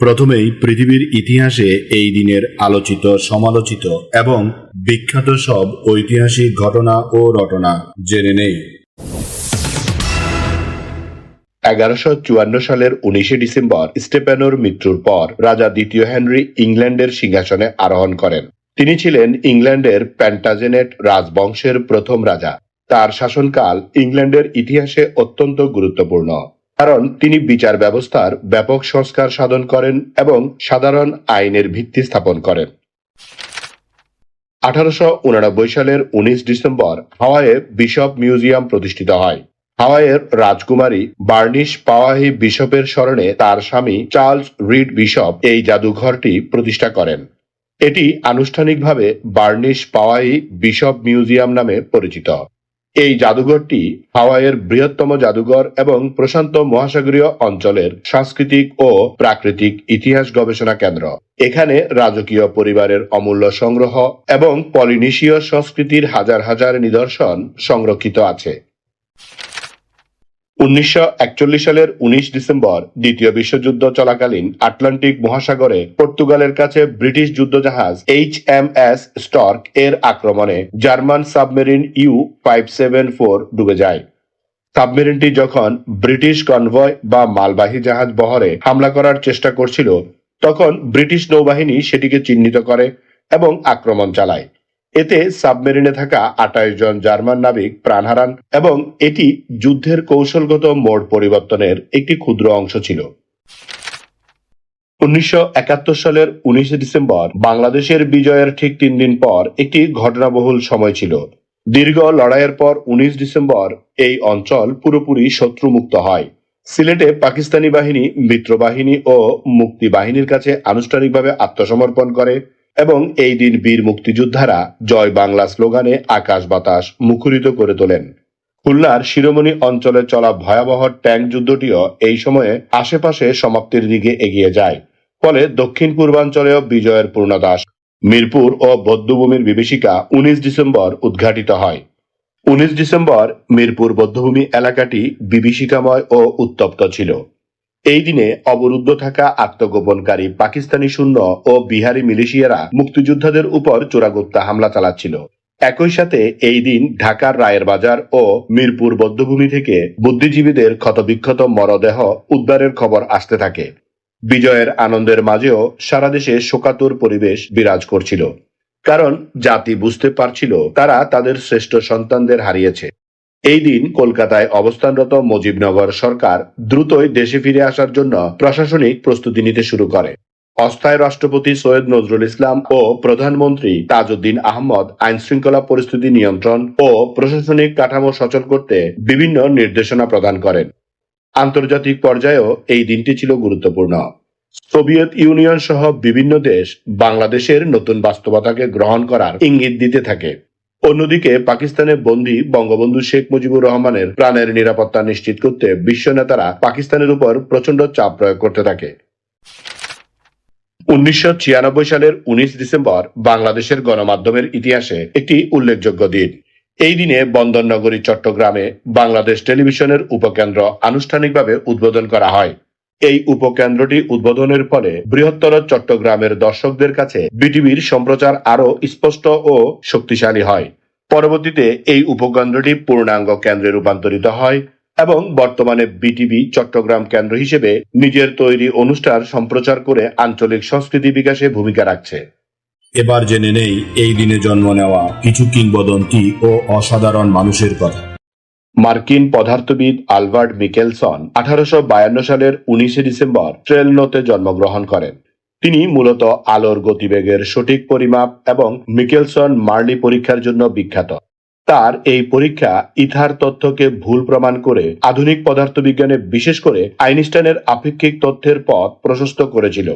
প্রথমেই পৃথিবীর ইতিহাসে এই দিনের আলোচিত, সমালোচিত এবং বিখ্যাত সব ঐতিহাসিক ঘটনা ও রটনা জেনে নেই। এগারোশো চুয়ান্ন সালের উনিশে ডিসেম্বর স্টেপেনোর মৃত্যুর পর রাজা দ্বিতীয় হেনরি ইংল্যান্ডের সিংহাসনে আরোহণ করেন। তিনি ছিলেন ইংল্যান্ডের প্যান্টাজেনেট রাজবংশের প্রথম রাজা। তার শাসনকাল ইংল্যান্ডের ইতিহাসে অত্যন্ত গুরুত্বপূর্ণ। কারণ তিনি বিচার ব্যবস্থার ব্যাপক সংস্কার সাধন করেন এবং সাধারণ আইনের ভিত্তি স্থাপন করেন। আঠারোশো সালের উনিশ ডিসেম্বর হাওয়াইয়ে বিশপ মিউজিয়াম প্রতিষ্ঠিত হয়। হাওয়াইয়ের রাজকুমারী বার্নিশ পাওয়াহি বিশপের স্মরণে তার স্বামী চার্লস রিড বিশপ এই জাদুঘরটি প্রতিষ্ঠা করেন। এটি আনুষ্ঠানিকভাবে বার্নিশ পাওয়াহি বিশপ মিউজিয়াম নামে পরিচিত। এই জাদুঘরটি হাওয়াইয়ের বৃহত্তম জাদুঘর এবং প্রশান্ত মহাসাগরীয় অঞ্চলের সাংস্কৃতিক ও প্রাকৃতিক ইতিহাস গবেষণা কেন্দ্র। এখানে রাজকীয় পরিবারের অমূল্য সংগ্রহ এবং পলিনেশীয় সংস্কৃতির হাজার হাজার নিদর্শন সংরক্ষিত আছে। উনিশশো একচল্লিশ সালের উনিশ ডিসেম্বর দ্বিতীয় বিশ্বযুদ্ধ চলাকালীন আটলান্টিক মহাসাগরে পর্তুগালের কাছে ব্রিটিশ যুদ্ধজাহাজ এইচ এম এস স্টর্ক এর আক্রমণে German submarine U five seven four ডুবে যায়। সাবমেরিনটি যখন ব্রিটিশ কনভয় বা মালবাহী জাহাজ বহরে হামলা করার চেষ্টা করছিল, তখন ব্রিটিশ নৌবাহিনী সেটিকে চিহ্নিত করে এবং আক্রমণ চালায়। এতে সাবমেরিনে থাকা আঠাশ জন জার্মান নাবিক প্রাণ হারান এবং এটি যুদ্ধের কৌশলগত মোড় পরিবর্তনের একটি ক্ষুদ্র অংশ ছিল। উনিশশো একাত্তর সালের উনিশে ডিসেম্বর বাংলাদেশের বিজয়ের ঠিক তিন দিন পর একটি ঘটনাবহুল সময় ছিল। দীর্ঘ লড়াইয়ের পর উনিশ ডিসেম্বর এই অঞ্চল পুরোপুরি শত্রুমুক্ত হয়। সিলেটে পাকিস্তানি বাহিনী মিত্র বাহিনী ও মুক্তি বাহিনীর কাছে আনুষ্ঠানিকভাবে আত্মসমর্পণ করে। এবং এই দিন বীর মুক্তিযোদ্ধারা জয় বাংলা স্লোগানে আকাশ বাতাস মুখরিত করে তোলেন। খুলনার শিরোমণি অঞ্চলে চলা ভয়াবহ ট্যাঙ্ক যুদ্ধটিও এই সময়ে আশেপাশে সমাপ্তির দিকে এগিয়ে যায়। ফলে দক্ষিণ পূর্বাঞ্চলেও বিজয়ের পূর্ণদাস মিরপুর ও বৌদ্ধভূমির বিভীষিকা উনিশ ডিসেম্বর উদ্ঘাটিত হয়। উনিশ ডিসেম্বর মিরপুর বৌদ্ধভূমি এলাকাটি বিভীষিকাময় ও উত্তপ্ত ছিল। এই দিনে অবরুদ্ধ থাকা আত্মগোপনকারী পাকিস্তানি শূন্য ও বিহারি মিলিশিয়ারা মুক্তিযোদ্ধাদের উপর চোরাগুপ্তা হামলা চালাচ্ছিল। একই সাথে এই দিন ঢাকার রায়ের বাজার ও মিরপুর বধ্যভূমি থেকে বুদ্ধিজীবীদের ক্ষতবিক্ষত মরদেহ উদ্ধারের খবর আসতে থাকে। বিজয়ের আনন্দের মাঝেও সারা দেশে শোকাতুর পরিবেশ বিরাজ করছিল। কারণ জাতি বুঝতে পারছিল তারা তাদের শ্রেষ্ঠ সন্তানদের হারিয়েছে। এই দিন কলকাতায় অবস্থানরত মুজিবনগর সরকার দ্রুতই দেশে ফিরে আসার জন্য প্রশাসনিক প্রস্তুতি নিতে শুরু করে। অস্থায়ী রাষ্ট্রপতি সৈয়দ নজরুল ইসলাম ও প্রধানমন্ত্রী তাজউদ্দিন আহমদ আইন শৃঙ্খলা পরিস্থিতি নিয়ন্ত্রণ ও প্রশাসনিক কাঠামো সচল করতে বিভিন্ন নির্দেশনা প্রদান করেন। আন্তর্জাতিক পর্যায়েও এই দিনটি ছিল গুরুত্বপূর্ণ। সোভিয়েত ইউনিয়ন সহ বিভিন্ন দেশ বাংলাদেশের নতুন বাস্তবতাকে গ্রহণ করার ইঙ্গিত দিতে থাকে। অন্যদিকে পাকিস্তানে বন্দী বঙ্গবন্ধু শেখ মুজিবুর রহমানের প্রাণের নিরাপত্তা নিশ্চিত করতে বিশ্ব নেতারা পাকিস্তানের উপর প্রচণ্ড চাপ প্রয়োগ করতে থাকে। উনিশশো ছিয়ানব্বই সালের উনিশ ডিসেম্বর বাংলাদেশের গণমাধ্যমের ইতিহাসে একটি উল্লেখযোগ্য দিন। এই দিনে বন্দরনগরী চট্টগ্রামে বাংলাদেশ টেলিভিশনের উপকেন্দ্র আনুষ্ঠানিকভাবে উদ্বোধন করা হয়। এই উপকেন্দ্রটি উদ্বোধনের ফলে বৃহত্তর চট্টগ্রামের দর্শকদের কাছে বিটিভির সম্প্রচার আরও স্পষ্ট ও শক্তিশালী হয়। পরবর্তীতে এই উপকেন্দ্রটি পূর্ণাঙ্গ কেন্দ্রে রূপান্তরিত হয় এবং বর্তমানে বিটিভি চট্টগ্রাম কেন্দ্র হিসেবে নিজের তৈরি অনুষ্ঠান সম্প্রচার করে আঞ্চলিক সংস্কৃতি বিকাশে ভূমিকা রাখছে। এবার জেনে নেই, এই দিনে জন্ম নেওয়া কিছু কিংবদন্তি ও অসাধারণ মানুষের কথা। মার্কিন পদার্থবিদ আলবার্ট মিকেলসন আঠারোশো বায়ান্ন সালের উনিশে ডিসেম্বর ট্রেলনোতে জন্মগ্রহণ করেন। তিনি মূলত আলোর গতিবেগের সঠিক পরিমাপ এবং মিকেলসন মার্লি পরীক্ষার জন্য বিখ্যাত। তার এই পরীক্ষা ইথার তথ্যকে ভুল প্রমাণ করে আধুনিক পদার্থবিজ্ঞানে বিশেষ করে আইনস্টাইনের আপেক্ষিক তথ্যের পথ প্রশস্ত করেছিল।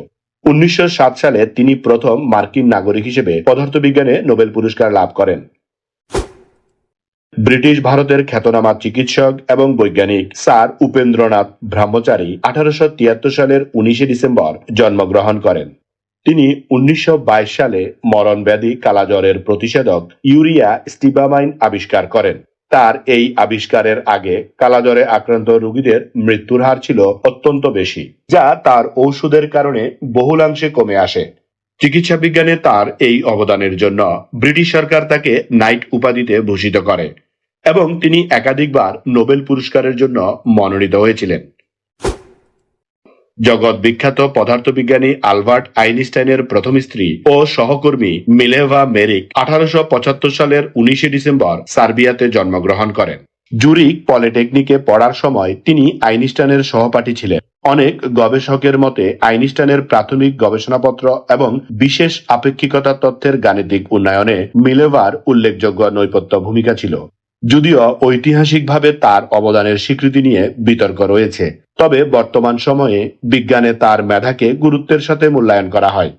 উনিশশো সাত সালে তিনি প্রথম মার্কিন নাগরিক হিসেবে পদার্থবিজ্ঞানে নোবেল পুরস্কার লাভ করেন। ব্রিটিশ ভারতের খ্যাতনামা চিকিৎসক এবং বৈজ্ঞানিক স্যার উপেন্দ্রনাথ ব্রহ্মচারী আঠারোশো তিয়াত্তর সালের উনিশে ডিসেম্বর জন্মগ্রহণ করেন। তিনি উনিশশো বাইশ সালে মরণ ব্যাধি কালাজ্বরের প্রতিষেধক ইউরিয়া স্টিবামাইন আবিষ্কার করেন। তার এই আবিষ্কারের আগে কালাজ্বরে আক্রান্ত রোগীদের মৃত্যুর হার ছিল অত্যন্ত বেশি, যা তার ঔষধের কারণে বহুলাংশে কমে আসে। চিকিৎসা বিজ্ঞানে তার এই অবদানের জন্য ব্রিটিশ সরকার তাকে নাইট উপাধিতে ভূষিত করে এবং তিনি একাধিকবার নোবেল পুরস্কারের জন্য মনোনীত হয়েছিলেন। জগৎ বিখ্যাত পদার্থবিজ্ঞানী আলবার্ট আইনস্টাইনের প্রথম স্ত্রী ও সহকর্মী মিলেভা মেরিক আঠারোশ পঁচাত্তর সালের উনিশে ডিসেম্বর সার্বিয়াতে জন্মগ্রহণ করেন। জুরিক পলিটেকনিকে পড়ার সময় তিনি আইনস্টাইনের সহপাঠী ছিলেন। অনেক গবেষকের মতে, আইনস্টাইনের প্রাথমিক গবেষণাপত্র এবং বিশেষ আপেক্ষিকতা তত্ত্বের গাণিতিক উন্নয়নে মিলেভার উল্লেখযোগ্য নৈপথ্য ভূমিকা ছিল। যদিও ঐতিহাসিকভাবে তার অবদানের স্বীকৃতি নিয়ে বিতর্ক রয়েছে, তবে বর্তমান সময়ে বিজ্ঞানে তার মেধাকে গুরুত্বের সাথে মূল্যায়ন করা হয়।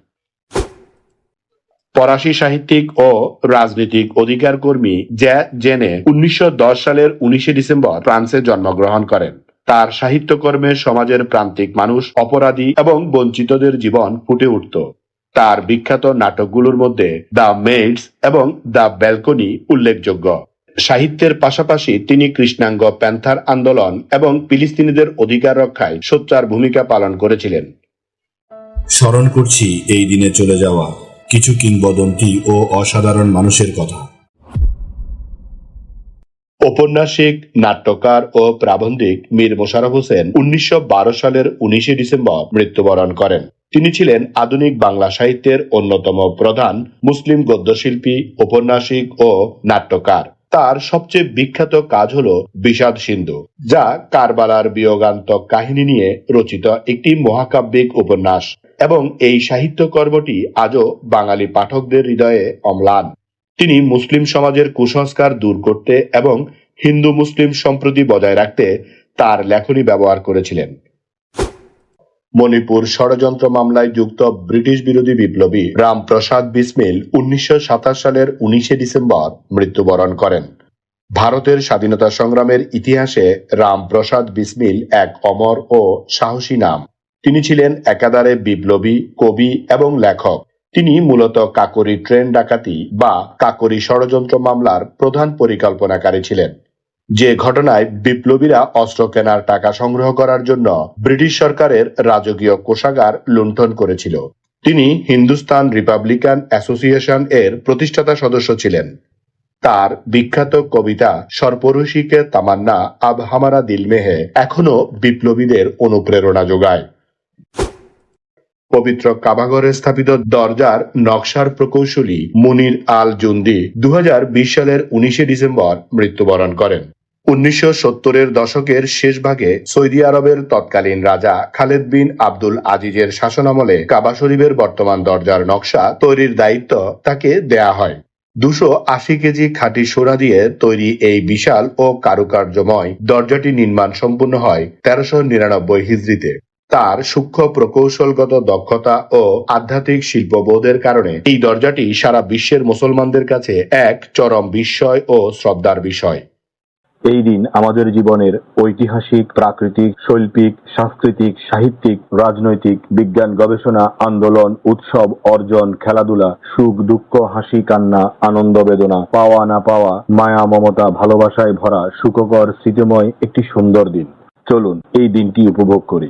ফরাসি সাহিত্যিক ও রাজনৈতিক অধিকার কর্মী জ্যা জেনে উনিশশো দশ সালের উনিশে ডিসেম্বর ফ্রান্সে জন্মগ্রহণ করেন। তার সাহিত্যকর্মে সমাজের প্রান্তিক মানুষ, অপরাধী এবং বঞ্চিতদের জীবন ফুটে উঠত। তার বিখ্যাত নাটকগুলোর মধ্যে দ্য মেইডস এবং দ্য ব্যালকনি উল্লেখযোগ্য। সাহিত্যের পাশাপাশি তিনি কৃষ্ণাঙ্গ প্যান্থার আন্দোলন এবং ফিলিস্তিনিদের অধিকার রক্ষায় সোচ্চার ভূমিকা পালন করেছিলেন। স্মরণ করছি এই দিনে চলে যাওয়া কিছু কিংবদন্তি ও অসাধারণ মানুষের কথা। ঔপন্যাসিক, নাট্যকার ও প্রাবন্ধিক মীর মোশারফ হোসেন উনিশশো বারো সালের উনিশে ডিসেম্বর মৃত্যুবরণ করেন। তিনি ছিলেন আধুনিক বাংলা সাহিত্যের অন্যতম প্রধান মুসলিম গদ্যশিল্পী, ঔপন্যাসিক ও নাট্যকার। তার সবচেয়ে বিখ্যাত কাজ হল বিষাদ সিন্ধু, যা কারবালার বিয়োগান্তক কাহিনী নিয়ে রচিত একটি মহাকাব্যিক উপন্যাস এবং এই সাহিত্যকর্মটি আজও বাঙালি পাঠকদের হৃদয়ে অম্লান। তিনি মুসলিম সমাজের কুসংস্কার দূর করতে এবং হিন্দু মুসলিম সম্প্রতি বজায় রাখতে তার লেখনী ব্যবহার করেছিলেন। মণিপুর ষড়যন্ত্র মামলায় যুক্ত ব্রিটিশ বিরোধী বিপ্লবী রামপ্রসাদ বিসমিল উনিশশো সাতাশ সালের উনিশে ডিসেম্বর মৃত্যুবরণ করেন। ভারতের স্বাধীনতা সংগ্রামের ইতিহাসে রামপ্রসাদ বিসমিল এক অমর ও সাহসী নাম। তিনি ছিলেন একাধারে বিপ্লবী, কবি এবং লেখক। তিনি মূলত কাকরি ট্রেন ডাকাতি বা কাকরি ষড়যন্ত্র মামলার প্রধান পরিকল্পনাকারী ছিলেন। যে ঘটনায় বিপ্লবীরা অস্ত্র কেনার টাকা সংগ্রহ করার জন্য ব্রিটিশ সরকারের রাজকীয় কোষাগার লুণ্ঠন করেছিল। তিনি হিন্দুস্তান রিপাবলিকান অ্যাসোসিয়েশন এর প্রতিষ্ঠাতা সদস্য ছিলেন। তার বিখ্যাত কবিতা সর্পরশিকে তামান্না আব হামারা দিল মেহে এখনও বিপ্লবীদের অনুপ্রেরণা যোগায়। পবিত্র কাবাগরে স্থাপিত দরজার নকশার প্রকৌশলী মুনির আল জুন্দি দু সালের উনিশে ডিসেম্বর মৃত্যুবরণ করেন। উনিশশো সত্তরের দশকের শেষ ভাগে সৌদি আরবের তৎকালীন রাজা খালেদ বিন আব্দুল আজিজের শাসনামলে কাবা শরীফের বর্তমান দরজার নকশা তৈরির দায়িত্ব তাকে দেয়া হয়। দুশো আশি কেজি খাঁটি সোনা দিয়ে তৈরি এই বিশাল ও কারুকার্যময় দরজাটি নির্মাণ সম্পূর্ণ হয় তেরোশো নিরানব্বই হিজড়িতে। তার সূক্ষ্ম প্রকৌশলগত দক্ষতা ও আধ্যাত্মিক শিল্পবোধের কারণে এই দরজাটি সারা বিশ্বের মুসলমানদের কাছে এক চরম বিস্ময় ও শ্রদ্ধার বিষয়। এই দিন আমাদের জীবনের ঐতিহাসিক, প্রাকৃতিক, শৈল্পিক, সাংস্কৃতিক, সাহিত্যিক, রাজনৈতিক, বিজ্ঞান, গবেষণা, আন্দোলন, উৎসব, অর্জন, খেলাধুলা, সুখ, দুঃখ, হাসি, কান্না, আনন্দ, বেদনা, পাওয়া, না পাওয়া, মায়া, মমতা, ভালোবাসায় ভরা, সুখকর, স্মৃতিময় একটি সুন্দর দিন। চলুন এই দিনটি উপভোগ করি।